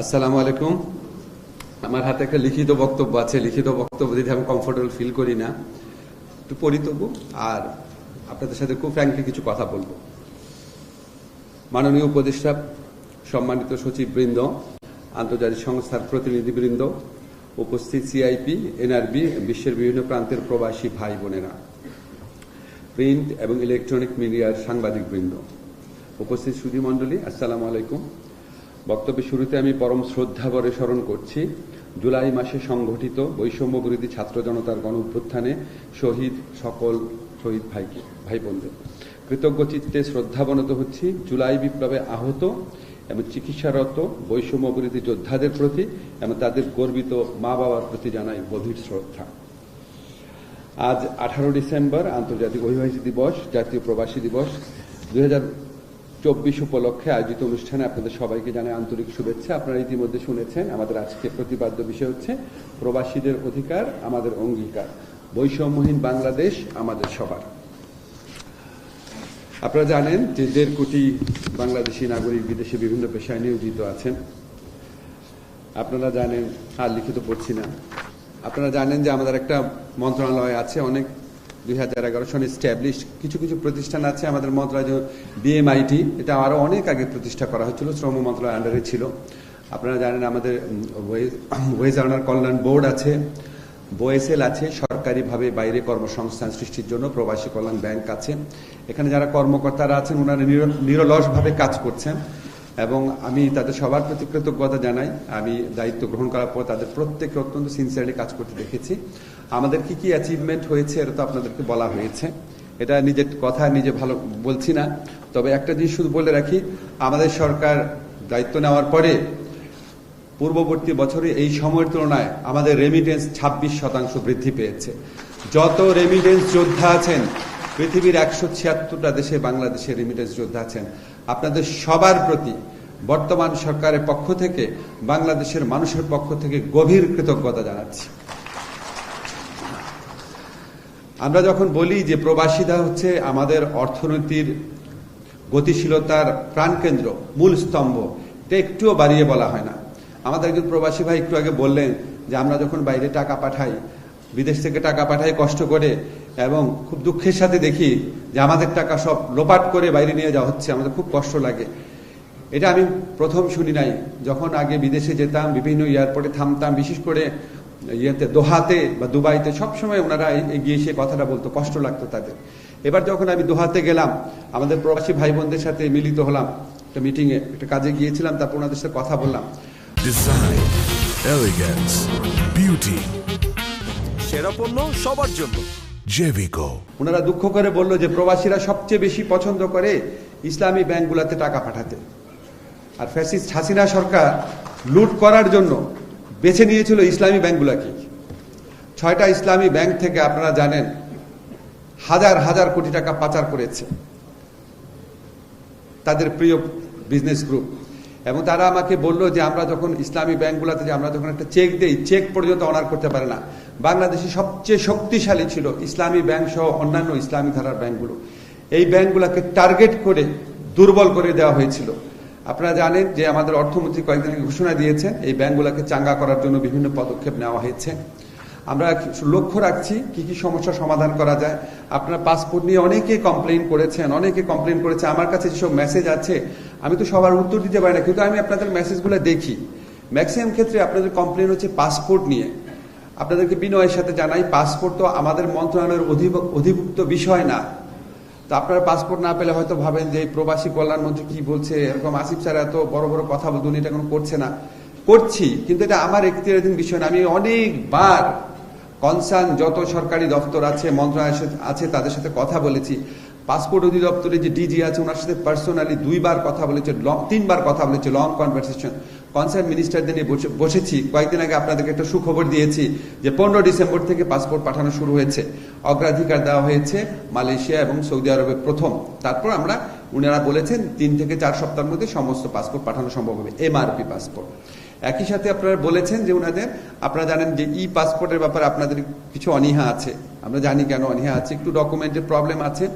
আসসালামু আলাইকুম। আমার হাতে একটা লিখিত বক্তব্য আছে। লিখিত বক্তব্য দিতে আমি কমফোর্টেবল ফিল করি না, একটু পড়ি তবু, আর আপনাদের সাথে খুব ফ্র্যাঙ্কলি কিছু কথা বলব। মাননীয় উপদেষ্টা, সম্মানিত সচিববৃন্দ, আন্তর্জাতিক সংস্থার প্রতিনিধিবৃন্দ, উপস্থিত সিআইপি এনআরবি বিশ্বের বিভিন্ন প্রান্তের প্রবাসী ভাই বোনেরা প্রিন্ট এবং ইলেকট্রনিক মিডিয়ার সাংবাদিকবৃন্দ, উপস্থিত সুধীমণ্ডলী আসসালামু আলাইকুম। বক্তব্যের শুরুতে আমি পরম শ্রদ্ধাভরে স্মরণ করছি, জুলাই মাসে সংঘটিত বৈষম্য বিরোধী ছাত্র জনতার গণ অভ্যুত্থানে শহীদ সকল শহীদ ভাইকে, ভাই বোনদের। কৃতজ্ঞ চিত্তে শ্রদ্ধাবনত হচ্ছি, জুলাই বিপ্লবে আহত এবং চিকিৎসারত বৈষম্য বিরোধী যোদ্ধাদের প্রতি এবং তাদের গর্বিত মা বাবার প্রতি জানাই গভীর শ্রদ্ধা। আজ আঠারো ডিসেম্বর আন্তর্জাতিক অভিবাসী দিবস, জাতীয় প্রবাসী দিবস। দুই হাজার চব্বিশ উপলক্ষে আয়োজিত অনুষ্ঠানে আপনাদের সবাইকে জানাই আন্তরিক শুভেচ্ছা। আপনারা ইতিমধ্যে শুনেছেন, আমাদের আজকে প্রতিপাদ্য বিষয় হচ্ছে প্রবাসীদের অধিকার, আমাদের অঙ্গীকার। বৈষম্যহীন বাংলাদেশ, আমাদের সবার। আপনারা জানেন যে দেড় কোটি বাংলাদেশি নাগরিক বিদেশে বিভিন্ন পেশায় নিয়োজিত আছেন। আপনারা জানেন, আর লিখিত পড়ছি না। আপনারা জানেন যে আমাদের একটা মন্ত্রণালয় আছে, অনেক দুই হাজার এগারো সনে স্ট্যাবলিশ কিছু কিছু প্রতিষ্ঠান আছে আমাদের মন্ত্রণালয় বিএমআইটি এটা আরও অনেক আগে প্রতিষ্ঠা করা হয়েছিল, শ্রম মন্ত্রণালয় আন্ডারে ছিল। আপনারা জানেন আমাদের ওয়েজ আর্নার কল্যাণ বোর্ড আছে বোয়েসেল আছে, সরকারিভাবে বাইরে কর্মসংস্থান সৃষ্টির জন্য প্রবাসী কল্যাণ ব্যাংক আছে। এখানে যারা কর্মকর্তারা আছেন ওনারা নির- নিরলসভাবে কাজ করছেন। এবং আমি তাদের সবার প্রতি কৃতজ্ঞতা জানাই। আমি দায়িত্ব গ্রহণ করার পর তাদের প্রত্যেকে অত্যন্ত সিনসিয়ারলি কাজ করতে দেখেছি। আমাদের কি কি অ্যাচিভমেন্ট হয়েছে, এটা তো আপনাদেরকে বলা হয়েছে। এটা নিজের কথা নিজে ভালো বলছি না। তবে একটা জিনিস শুধু বলে রাখি, আমাদের সরকার দায়িত্ব নেওয়ার পরে পূর্ববর্তী বছরে এই সময়ের তুলনায় আমাদের রেমিটেন্স ছাব্বিশ শতাংশ বৃদ্ধি পেয়েছে। যত রেমিটেন্স যোদ্ধা আছেন, পৃথিবীর একশো ছিয়াত্তরটা দেশে বাংলাদেশে রেমিটেন্স যোদ্ধা আছেন, আপনাদের সবার প্রতি বর্তমান সরকারের পক্ষ থেকে, বাংলাদেশের মানুষের পক্ষ থেকে গভীর কৃতজ্ঞতা জানাচ্ছি। আমরা যখন বলি যে প্রবাসীরা হচ্ছে আমাদের অর্থনীতির গতিশীলতার প্রাণকেন্দ্র, মূল স্তম্ভ, এটা একটুও বাড়িয়ে বলা হয় না। আমাদের একজন প্রবাসী ভাই একটু আগে বললেন যে আমরা যখন বাইরে টাকা পাঠাই, বিদেশ থেকে টাকা পাঠাই কষ্ট করে এবং খুব দুঃখের সাথে দেখি যে আমাদের টাকা সব লোপাট করে বাইরে নিয়ে যাওয়া হচ্ছে, আমাদের খুব কষ্ট লাগে। এটা আমি প্রথম শুনি নাই। যখন আগে বিদেশে যেতাম, বিভিন্ন এয়ারপোর্টে থামতাম, বিশেষ করে ইয়েতে দোহাতে বা দুবাইতে সবসময় ওনারা এগিয়ে এসে কথাটা বলতো কষ্ট লাগতো তাদের। এবার যখন আমি দোহাতে গেলাম আমাদের প্রবাসী ভাই বোনদের সাথে মিলিত হলাম একটা মিটিংয়ে একটা কাজে গিয়েছিলাম তারপর ওনাদের সাথে কথা বললাম। সেরা পণ্য সবার জন্য. ওনারা দুঃখ করে বলল যে প্রবাসীরা সবচেয়ে বেশি পছন্দ করে ইসলামী ব্যাংকগুলোতে টাকা পাঠাতে। আর ফ্যাসিস্ট হাসিনা সরকার লুট করার জন্য বেছে নিয়েছিল ইসলামী ব্যাংকগুলোকে। ছয়টা ইসলামী ব্যাংক থেকে আপনারা জানেন, হাজার হাজার কোটি টাকা পাচার করেছে তাদের প্রিয় বিজনেস গ্রুপ এবং তারা আমাকে বলল যে, আমরা যখন ইসলামী ব্যাংকগুলোতে যে, আমরা যখন একটা চেক দেই চেক পর্যন্ত অনার করতে পারে না। বাংলাদেশে সবচেয়ে শক্তিশালী ছিল ইসলামী ব্যাংক সহ অন্যান্য ইসলামী ধারার ব্যাংকগুলো। এই ব্যাংকগুলোকে টার্গেট করে দুর্বল করে দেওয়া হয়েছিল। আপনারা জানেন যে আমাদের অর্থমন্ত্রী কয়েকদিন ঘোষণা দিয়েছেন, এই ব্যাংকগুলোকে চাঙ্গা করার জন্য বিভিন্ন পদক্ষেপ নেওয়া হয়েছে। আমরা লক্ষ্য রাখছি কি কি সমস্যা সমাধান করা যায়। আপনার পাসপোর্ট নিয়ে অনেকে কমপ্লেন করেছেন, অনেকে কমপ্লেন করেছে। আমার কাছে যেসব মেসেজ আছে, আমি তো সবার উত্তর দিতে পারি না, কিন্তু আমি আপনাদের মেসেজগুলো দেখি। ম্যাক্সিমাম ক্ষেত্রে আপনাদের কমপ্লেন হচ্ছে পাসপোর্ট নিয়ে। আপনাদেরকে বিনয়ের সাথে জানাই, পাসপোর্ট তো আমাদের মন্ত্রণালয়ের অধিভ- অধিভুক্ত বিষয় না। তো আপনারা পাসপোর্ট না পেলে হয়তো ভাবেন যে প্রবাসী কল্যাণমন্ত্রী কি বলছে? এরকম আসিফ স্যার এত বড় বড় কথা বলতো উনি এটা কোনো করছে না। করছি, কিন্তু এটা আমার এখতিয়ারাধীন বিষয় না। আমি অনেকবার কনসার্ন যত সরকারি দপ্তর আছে, মন্ত্রণালয় আছে, তাদের সাথে কথা বলেছি। পাসপোর্ট অধিদপ্তরে যে ডিজি আছে, ওনার সাথে পার্সোনালি দুইবার কথা বলেছে তিনবার কথা বলেছে লং কনভারসেশন কনসার্ন মিনিস্টারদের নিয়ে বসে- বসেছি। কয়েকদিন আগে আপনাদেরকে একটা সুখবর দিয়েছি যে পনেরো ডিসেম্বর থেকে পাসপোর্ট পাঠানো শুরু হয়েছে। অগ্রাধিকার দেওয়া হয়েছে মালয়েশিয়া এবং সৌদি আরবে প্রথম। তারপর আমরা উনারা বলেছেন তিন থেকে চার সপ্তাহের মধ্যে সমস্ত পাসপোর্ট পাঠানো সম্ভব হবে, এমআরপি পাসপোর্ট। একই সাথে আপনারা বলেছেন যে ওনাদের আপনারা জানেন যে ই পাসপোর্টের ব্যাপারে আপনাদের কিছু অনীহা আছে। আমরা জানি কেন অনীহা আছে, একটু ডকুমেন্টের প্রবলেম আছে।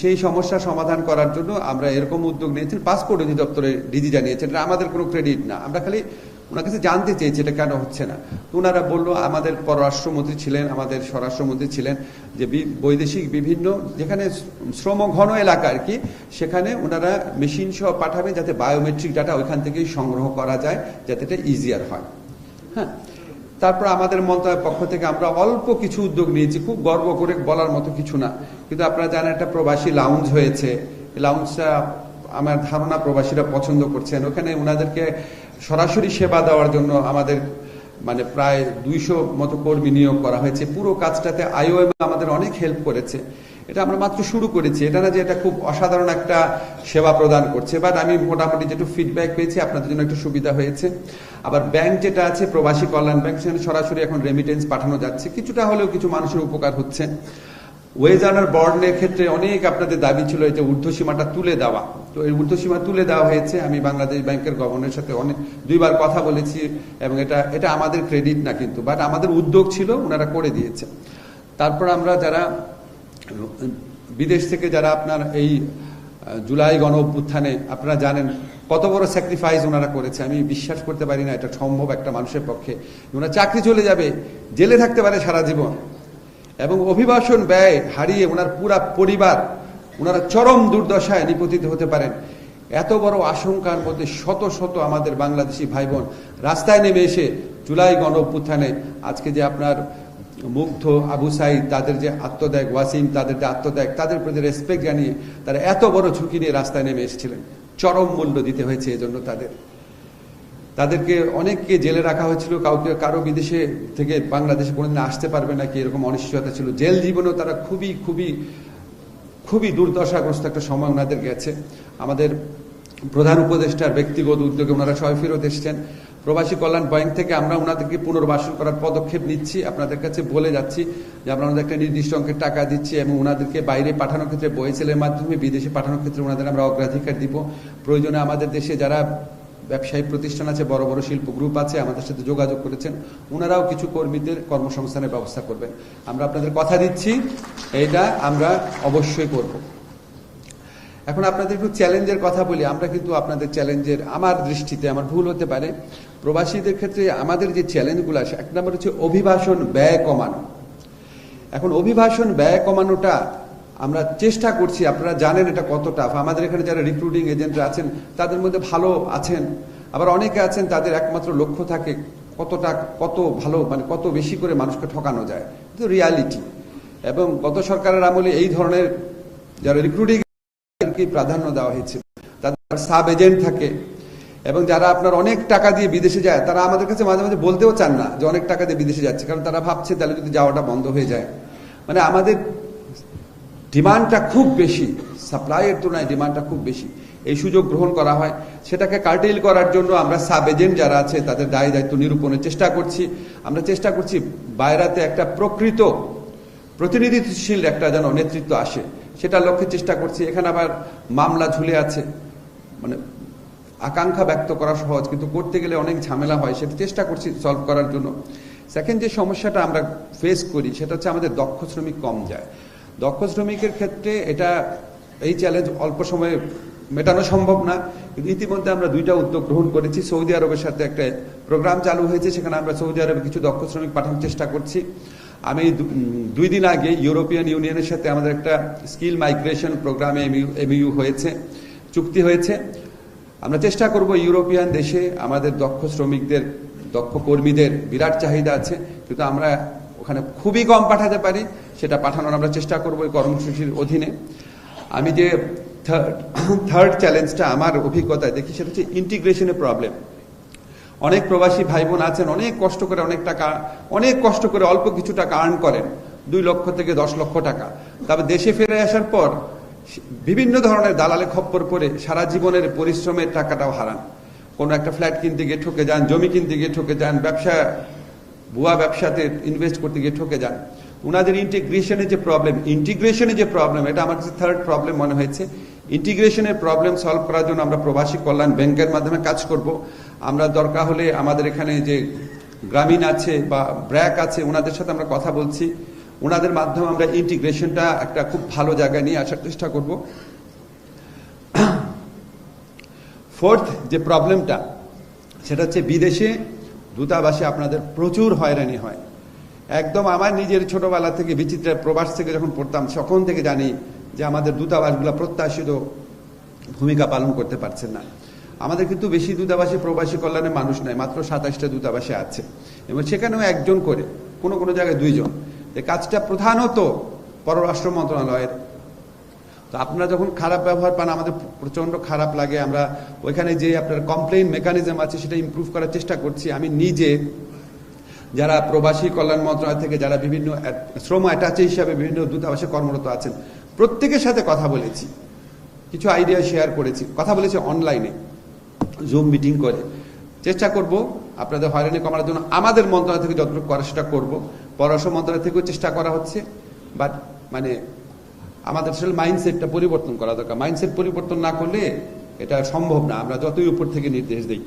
সেই সমস্যা সমাধান করার জন্য আমরা এরকম উদ্যোগ নিয়েছি। পাসপোর্ট অধিদপ্তরে ডিজি জানিয়েছেন এটা আমাদের কোনো ক্রেডিট না। আমরা খালি ওনার কাছে জানতে চেয়েছি, এটা কেন হচ্ছে না। তো ওনারা বলল, আমাদের পররাষ্ট্রমন্ত্রী ছিলেন, আমাদের স্বরাষ্ট্রমন্ত্রী ছিলেন, যে বৈদেশিক বিভিন্ন, যেখানে শ্রম ঘন এলাকা আর কি, সেখানে ওনারা মেশিন সহ পাঠাবে যাতে বায়োমেট্রিক ডাটা ওইখান থেকেই সংগ্রহ করা যায়, যাতে এটা ইজিয়ার হয়। হ্যাঁ? তারপর আমাদের মন্ত্রণালয়ের পক্ষ থেকে আমরা অল্প কিছু উদ্যোগ নিয়েছি, খুব গর্ব করে বলার মতো কিছু না। কিন্তু আপনারা জানেন একটা প্রবাসী লাউঞ্জ হয়েছে। লাউঞ্জটা আমার ধারণা প্রবাসীরা পছন্দ করছেন। ওখানে ওনাদেরকে সরাসরি সেবা দেওয়ার জন্য আমাদের মানে প্রায় দুইশো মতো কর্মী নিয়োগ করা হয়েছে। পুরো কাজটাতে আইওএম আমাদের অনেক হেল্প করেছে। এটা আমরা মাত্র শুরু করেছি। এটা না যে এটা খুব অসাধারণ একটা সেবা প্রদান করছে বাট আমি মোটামুটি যেটু ফিডব্যাক পেয়েছি, আপনাদের জন্য একটু সুবিধা হয়েছে। আবার ব্যাংক যেটা আছে, প্রবাসী কল্যাণ ব্যাংক সেখানে সরাসরি এখন রেমিটেন্স পাঠানো যাচ্ছে। কিছুটা হলেও কিছু মানুষের উপকার হচ্ছে। ওয়েজ আনার বর্ণের ক্ষেত্রে অনেক আপনাদের দাবি ছিল এই যে ঊর্ধ্বসীমাটা তুলে দেওয়া। তো এই ঊর্ধ্বসীমা তুলে দেওয়া হয়েছে। আমি বাংলাদেশ ব্যাংকের গভর্নরের সাথে অনেক, দুইবার কথা বলেছি এবং এটা এটা আমাদের ক্রেডিট না কিন্তু বাট আমাদের উদ্যোগ ছিল, ওনারা করে দিয়েছে। তারপর আমরা যারা বিদেশ থেকে যারা আপনার এই জুলাই গণ অভ্যুত্থানে, আপনারা জানেন কত বড় স্যাক্রিফাইস ওনারা করেছে। আমি বিশ্বাস করতে পারি না, এটা সম্ভব একটা মানুষের পক্ষে। ওনারা চাকরি চলে যাবে, জেলে থাকতে পারে সারা জীবন। এবং অভিবাসন ব্যয় হারিয়ে ওনার পুরা পরিবার, ওনারা চরম দুর্দশায় নিপতিত হতে পারেন। এত বড় আশঙ্কার মধ্যে শত শত আমাদের বাংলাদেশি ভাই বোন রাস্তায় নেমে এসে জুলাই গণ অভ্যুত্থানে, আজকে যে আপনার মুগ্ধ আবু সাইদ, তাদের যে আত্মত্যাগ, ওয়াসিম, তাদের যে আত্মত্যাগ, তাদের প্রতি রেসপেক্ট জানিয়ে তারা এত বড় ঝুঁকি নিয়ে রাস্তায় নেমে এসেছিলেন। চরম মূল্য দিতে হয়েছে এজন্য তাদের। তাদেরকে অনেককে জেলে রাখা হয়েছিল, কাউকে কারও বিদেশে থেকে বাংলাদেশে কোনোদিন আসতে পারবে না কি এরকম অনিশ্চয়তা ছিল। জেল জীবনেও তারা খুবই খুবই খুবই দুর্দশাগ্রস্ত একটা সময় ওনাদের গেছে। আমাদের প্রধান উপদেষ্টার ব্যক্তিগত উদ্যোগে ওনারা সবাই ফেরত এসেছেন। প্রবাসী কল্যাণ ব্যাংক থেকে আমরা ওনাদেরকে পুনর্বাসন করার পদক্ষেপ নিচ্ছি। আপনাদের কাছে বলে যাচ্ছি যে আমরা ওনাদের একটা নির্দিষ্ট অঙ্কের টাকা দিচ্ছি এবং ওনাদেরকে বাইরে পাঠানোর ক্ষেত্রে বইছেলের মাধ্যমে, বিদেশে পাঠানোর ক্ষেত্রে ওনাদের আমরা অগ্রাধিকার দিব। প্রয়োজনে আমাদের দেশে যারা ব্যবসায়ী প্রতিষ্ঠান আছে, বড় বড় শিল্প গ্রুপ আছে, আমাদের সাথে যোগাযোগ করেছেন। ওনারাও কিছু কর্মীদের কর্মসংস্থানের ব্যবস্থা করবেন। আমরা আপনাদের কথা দিচ্ছি। এইটা আমরা অবশ্যই করব। এখন আপনাদের একটু চ্যালেঞ্জের কথা বলি। আমরা কিন্তু আপনাদের চ্যালেঞ্জের, আমার দৃষ্টিতে আমার ভুল হতে পারে। প্রবাসীদের ক্ষেত্রে আমাদের যে চ্যালেঞ্জগুলো আছে, এক নম্বর হচ্ছে অভিবাসন ব্যয় কমানো। এখন অভিবাসন ব্যয় কমানোটা আমরা চেষ্টা করছি, আপনারা জানেন এটা কত টাফ আমাদের এখানে যারা রিক্রুটিং এজেন্টরা আছেন, তাদের মধ্যে ভালো আছেন, আবার অনেকে আছেন, তাদের একমাত্র লক্ষ্য থাকে কতটা, কত ভালো মানে কত বেশি করে মানুষকে ঠকানো যায়। কিন্তু রিয়ালিটি এবং গত সরকারের আমলে এই ধরনের যারা রিক্রুটিং প্রাধান্য দেওয়া হয়েছে, তাদের সাব এজেন্ট থাকে এবং যারা আপনার অনেক টাকা দিয়ে বিদেশে যায়, তারা আমাদের কাছে মাঝে মাঝে বলতেও চান না যে অনেক টাকা দিয়ে বিদেশে যাচ্ছে, কারণ তারা ভাবছে তাহলে যদি যাওয়াটা বন্ধ হয়ে যায়। মানে আমাদের ডিমান্ডটা খুব বেশি, সাপ্লাইয়ের তুলনায় ডিমান্ডটা খুব বেশি। এই সুযোগ গ্রহণ করা হয়। সেটাকে কার্টেল করার জন্য আমরা সাব এজেন্ট যারা আছে, তাদের দায় দায়িত্ব নিরূপণের চেষ্টা করছি। আমরা চেষ্টা করছি বাইরাতে একটা প্রকৃত প্রতিনিধিত্বশীল একটা যেন নেতৃত্ব আসে সেটা লক্ষ্যে চেষ্টা করছি। এখানে আবার মামলা ঝুলে আছে। মানে আকাঙ্ক্ষা ব্যক্ত করা সহজ, কিন্তু করতে গেলে অনেক ঝামেলা হয়, সেটা চেষ্টা করছি সলভ করার জন্য। সেকেন্ড যে সমস্যাটা আমরা ফেস করি, সেটা হচ্ছে আমাদের দক্ষ শ্রমিক কম যায়। দক্ষ শ্রমিকের ক্ষেত্রে এটা, এই চ্যালেঞ্জ অল্প সময়ে মেটানো সম্ভব না। কিন্তু ইতিমধ্যে আমরা দুইটা উদ্যোগ গ্রহণ করেছি। সৌদি আরবের সাথে একটা প্রোগ্রাম চালু হয়েছে, সেখানে আমরা সৌদি আরবে কিছু দক্ষ শ্রমিক পাঠানোর চেষ্টা করছি। আমি দুই দিন আগে ইউরোপিয়ান ইউনিয়নের সাথে আমাদের একটা স্কিল মাইগ্রেশন প্রোগ্রামে এমইউ হয়েছে, চুক্তি হয়েছে। আমরা চেষ্টা করব ইউরোপিয়ান দেশে আমাদের দক্ষ শ্রমিকদের, দক্ষ কর্মীদের বিরাট চাহিদা আছে, কিন্তু আমরা ওখানে খুবই কম পাঠাতে পারি, সেটা পাঠানোর আমরা চেষ্টা করব এই কর্মসূচির অধীনে। আমি যে থার্ড থার্ড চ্যালেঞ্জটা আমার অভিজ্ঞতায় দেখি, সেটা হচ্ছে ইন্টিগ্রেশনের প্রবলেম অনেক প্রবাসী ভাই বোন আছেন, অনেক কষ্ট করে অনেক টাকা, অনেক কষ্ট করে অল্প কিছু টাকা আর্ন করেন, দুই লক্ষ থেকে দশ লক্ষ টাকা। তবে দেশে ফিরে আসার পর বিভিন্ন ধরনের দালালে খপ্পর করে সারা জীবনের পরিশ্রমের টাকাটাও হারান। কোনো একটা ফ্ল্যাট কিনতে গিয়ে ঠকে যান, জমি কিনতে গিয়ে ঠকে যান, ব্যবসা, ভুয়া ব্যবসাতে ইনভেস্ট করতে গিয়ে ঠকে যান। ওনাদের ইন্টিগ্রেশনের যে প্রবলেম ইন্টিগ্রেশনের যে প্রবলেম এটা আমার কাছে থার্ড প্রবলেম মনে হয়েছে। ইন্টিগ্রেশনের প্রবলেম সলভ করার জন্য আমরা প্রবাসী কল্যাণ ব্যাংকের মাধ্যমে কাজ করব। আমরা দরকার হলে আমাদের এখানে যে গ্রামীণ আছে বা ব্র্যাক আছে ওনাদের সাথে আমরা কথা বলছি। ওনাদের মাধ্যমে আমরা ইন্টিগ্রেশনটা একটা খুব ভালো জায়গায় নিয়ে আসার চেষ্টা করব। ফোর্থ যে প্রবলেমটা সেটা হচ্ছে বিদেশে দূতাবাসে আপনাদের প্রচুর হয়রানি হয়। একদম আমার নিজের ছোটবেলা থেকে বিচিত্র প্রবাস থেকে যখন পড়তাম, তখন থেকে জানি যে আমাদের দূতাবাসগুলো প্রত্যাশিত ভূমিকা পালন করতে পারছেন না। আমাদের কিন্তু বেশি দূতাবাসে প্রবাসী কল্যাণে মানুষ নাই, মাত্র সাতাশটা দূতাবাসে আছে। এবং সেখানেও একজন করে, কোনো কোনো জায়গায় দুইজন। এই কাজটা প্রধানত পররাষ্ট্র মন্ত্রণালয়ের। তো আপনারা যখন খারাপ ব্যবহার পান, আমাদের প্রচণ্ড খারাপ লাগে, আমরা ওইখানে যে আপনার কমপ্লেইন মেকানিজম আছে, সেটা ইমপ্রুভ করার চেষ্টা করছি। আমি নিজে যারা প্রবাসী কল্যাণ মন্ত্রণালয় থেকে যারা বিভিন্ন শ্রম অ্যাটাচে হিসাবে বিভিন্ন দূতাবাসে কর্মরত আছেন, প্রত্যেকের সাথে কথা বলেছি। কিছু আইডিয়া শেয়ার করেছি। কথা বলেছি অনলাইনে জুম মিটিং করে। চেষ্টা করব আপনাদের হয়রানি কমানোর জন্য। আমাদের মন্ত্রণালয় থেকে যতটুকু করা সেটা করব। পররাষ্ট্র মন্ত্রণালয় থেকেও চেষ্টা করা হচ্ছে বাট মানে আমাদের আসলে মাইন্ডসেটটা পরিবর্তন করা দরকার। মাইন্ডসেট পরিবর্তন না করলে এটা সম্ভব না। আমরা যতই উপর থেকে নির্দেশ দিই।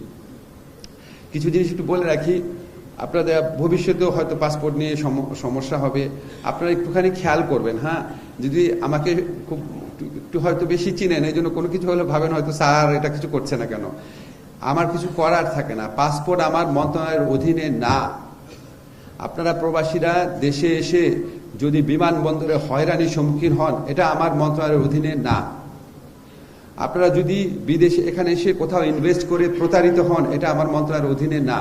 কিছু জিনিস একটু বলে রাখি, আপনাদের ভবিষ্যতেও হয়তো পাসপোর্ট নিয়ে সম- সমস্যা হবে। আপনারা একটুখানি খেয়াল করবেন হ্যাঁ? যদি আমাকে খুব একটু হয়তো বেশি চিনেন, এই জন্য কোনো কিছু হলে ভাবেন হয়তো স্যার এটা কিছু করছে না কেন। আমার কিছু করার থাকে না। পাসপোর্ট আমার মন্ত্রণালয়ের অধীনে না। আপনারা প্রবাসীরা দেশে এসে যদি বিমানবন্দরে হয়রানির সম্মুখীন হন, এটা আমার মন্ত্রণালয়ের অধীনে না। আপনারা যদি বিদেশে এখানে এসে কোথাও ইনভেস্ট করে প্রতারিত হন, এটা আমার মন্ত্রণালয়ের অধীনে না।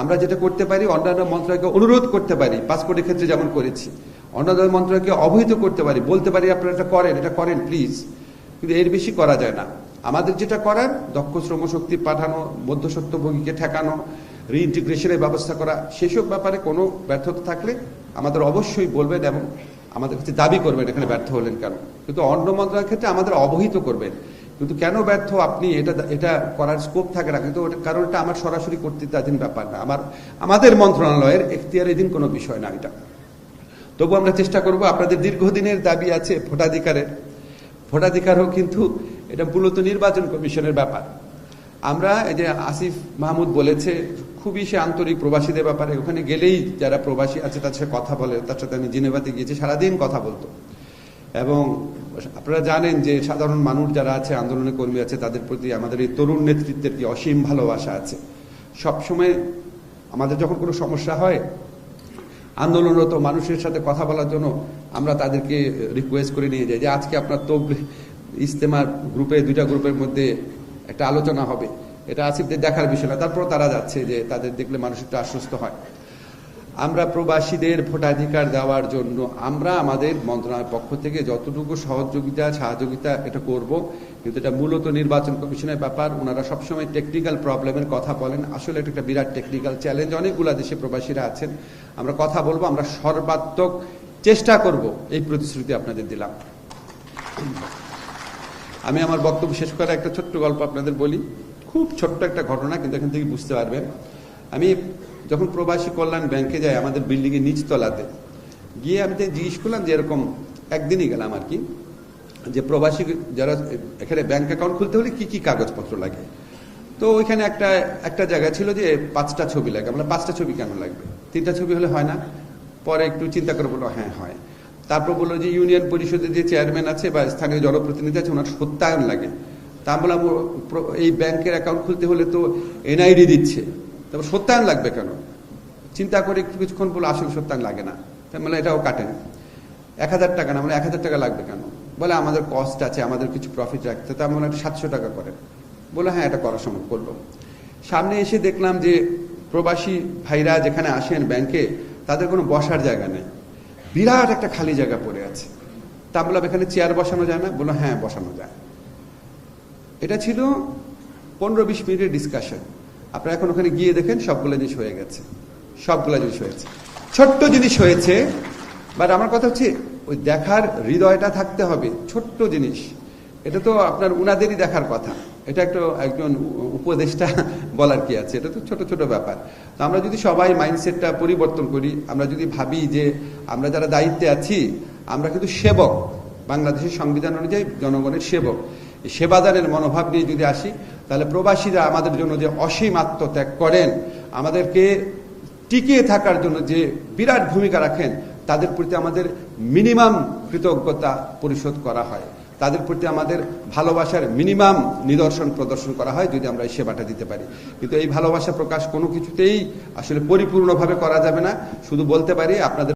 আমরা যেটা করতে পারি, অন্যান্য মন্ত্রণালয়কে অনুরোধ করতে পারি, পাসপোর্টের ক্ষেত্রে যেমন করেছি। অন্যান্য মন্ত্রণালয়কে অবহিত করতে পারি, বলতে পারি, আপনারা এটা করেন এটা করেন প্লিজ কিন্তু এর বেশি করা যায় না। আমাদের যেটা করার, দক্ষ শ্রমশক্তি পাঠানো মধ্যসত্ত্বভোগীকে ঠেকানো রিইন্টিগ্রেশনের ব্যবস্থা করা, সেসব ব্যাপারে কোনো ব্যর্থতা থাকলে আমাদের অবশ্যই বলবেন এবং আমাদের কাছে দাবি করবেন এখানে ব্যর্থ হলেন কেন। কিন্তু অন্য মন্ত্রণালয়ের ক্ষেত্রে আমাদের অবহিত করবেন। কিন্তু কেন ব্যর্থ আপনি এটা এটা করার স্কোপ থাকে না। কিন্তু কারণ এটা আমার সরাসরি কর্তৃত্বাধীন ব্যাপার না। আমার, আমাদের মন্ত্রণালয়ের এখতিয়ারাধীন কোনো বিষয় না এটা। তবু আমরা চেষ্টা করব, আপনাদের দীর্ঘদিনের দাবি আছে ভোটাধিকারের। ভোটাধিকারও কিন্তু এটা মূলত নির্বাচন কমিশনের ব্যাপার। আমরা এই যে আসিফ মাহমুদ বলেছে খুবই সে আন্তরিক প্রবাসীদের ব্যাপারে। ওখানে গেলেই যারা প্রবাসী আছে, তার সাথে কথা বলে, তার সাথে আমি জিনেভাতে গিয়েছি, সারাদিন কথা বলতো। এবং আপনারা জানেন যে সাধারণ মানুষ যারা আছে, আন্দোলনের কর্মী আছে, তাদের প্রতি আমাদের এই তরুণ নেতৃত্বের কি অসীম ভালোবাসা আছে। সবসময় আমাদের যখন কোনো সমস্যা হয়, আন্দোলনরত মানুষের সাথে কথা বলার জন্য আমরা তাদেরকে রিকোয়েস্ট করে নিয়ে যাই যে আজকে আপনার তো ইজতেমার গ্রুপে দুইটা গ্রুপের মধ্যে একটা আলোচনা হবে। এটা আসিফদের দেখার বিষয় না। তারপর তারা যাচ্ছে যে তাদের দেখলে মানুষ একটু আশ্বস্ত হয়। আমরা প্রবাসীদের ভোটাধিকার দেওয়ার জন্য আমরা আমাদের মন্ত্রণালয়ের পক্ষ থেকে যতটুকু সহযোগিতা সহযোগিতা এটা করব, কিন্তু এটা মূলত নির্বাচন কমিশনের ব্যাপার। ওনারা সবসময় টেকনিক্যাল প্রবলেমের কথা বলেন। আসলে এটা একটা বিরাট টেকনিক্যাল চ্যালেঞ্জ অনেকগুলো দেশে প্রবাসীরা আছেন। আমরা কথা বলব, আমরা সর্বাত্মক চেষ্টা করব এই প্রতিশ্রুতি আপনাদের দিলাম। আমি আমার বক্তব্য শেষ করার একটা ছোট্ট গল্প আপনাদের বলি। খুব ছোট্ট একটা ঘটনা, কিন্তু এখান থেকে বুঝতে পারবেন। আমি যখন প্রবাসী কল্যাণ ব্যাংকে যাই, আমাদের বিল্ডিং এর নিচতলাতে, গিয়ে আমি জিজ্ঞেস করলাম যে এরকম একদিনই গেলাম আর কি, যে প্রবাসী যারা এখানে ব্যাংক অ্যাকাউন্ট খুলতে হলে কি কি কাগজপত্র লাগে? তো ওইখানে একটা একটা জায়গা ছিল যে পাঁচটা ছবি লাগে। আমরা পাঁচটা ছবি কেন লাগবে? তিনটা ছবি হলে হয় না? পরে একটু চিন্তা করে বলল হ্যাঁ হয়। তারপর বলল যে ইউনিয়ন পরিষদের যে চেয়ারম্যান আছে বা স্থানীয় জনপ্রতিনিধি আছে, ওনার সত্যায়ন লাগে। তা আমি বললাম এই ব্যাংকের অ্যাকাউন্ট খুলতে হলে তো এনআইডি দিচ্ছে। তারপর সত্যায়ন লাগবে কেন? চিন্তা করে কিছুক্ষণ বলে আসলে সত্যায়ন লাগে না। তাই বলে এটাও কাটেন এক হাজার টাকা না মানে এক হাজার টাকা লাগবে কেন? বলে আমাদের কস্ট আছে, আমাদের কিছু প্রফিট রাখতে। তো আমরা সাতশো টাকা করেন বলে হ্যাঁ এটা করা সম্ভব করল সামনে এসে দেখলাম যে প্রবাসী ভাইরা যেখানে আসেন ব্যাংকে, তাদের কোনো বসার জায়গা নেই। বিরাট একটা খালি জায়গা পড়ে আছে। তা বললাম এখানে চেয়ার বসানো যায় না? বলল হ্যাঁ বসানো যায়। এটা ছিল পনেরো বিশ মিনিটের ডিসকাশন আপনারা এখন ওখানে গিয়ে দেখেন সবগুলো জিনিস হয়ে গেছে। সবগুলো জিনিস হয়েছে। ছোট্ট জিনিস হয়েছে বাট আমার কথা হচ্ছে ওই দেখার হৃদয়টা থাকতে হবে, ছোট্ট জিনিস। এটা তো আপনার উনাদেরই দেখার কথা। এটা একটা একজন উপদেষ্টা বলার কি আছে? এটা তো ছোট ছোট ব্যাপার। তো আমরা যদি সবাই মাইন্ডসেটটা পরিবর্তন করি, আমরা যদি ভাবি যে আমরা যারা দায়িত্বে আছি, আমরা কিন্তু সেবক। বাংলাদেশের সংবিধান অনুযায়ী জনগণের সেবক। সেবাদানের মনোভাব নিয়ে যদি আসি, তাহলে প্রবাসীরা আমাদের জন্য যে অসীম আত্মত্যাগ করেন, আমাদেরকে টিকিয়ে থাকার জন্য যে বিরাট ভূমিকা রাখেন, তাদের প্রতি আমাদের মিনিমাম কৃতজ্ঞতা পরিশোধ করা হয়। তাদের প্রতি আমাদের ভালোবাসার মিনিমাম নিদর্শন প্রদর্শন করা হয় যদি আমরা এই সেবাটা দিতে পারি। কিন্তু এই ভালোবাসা প্রকাশ কোনো কিছুতেই আসলে পরিপূর্ণভাবে করা যাবে না। শুধু বলতে পারি, আপনাদের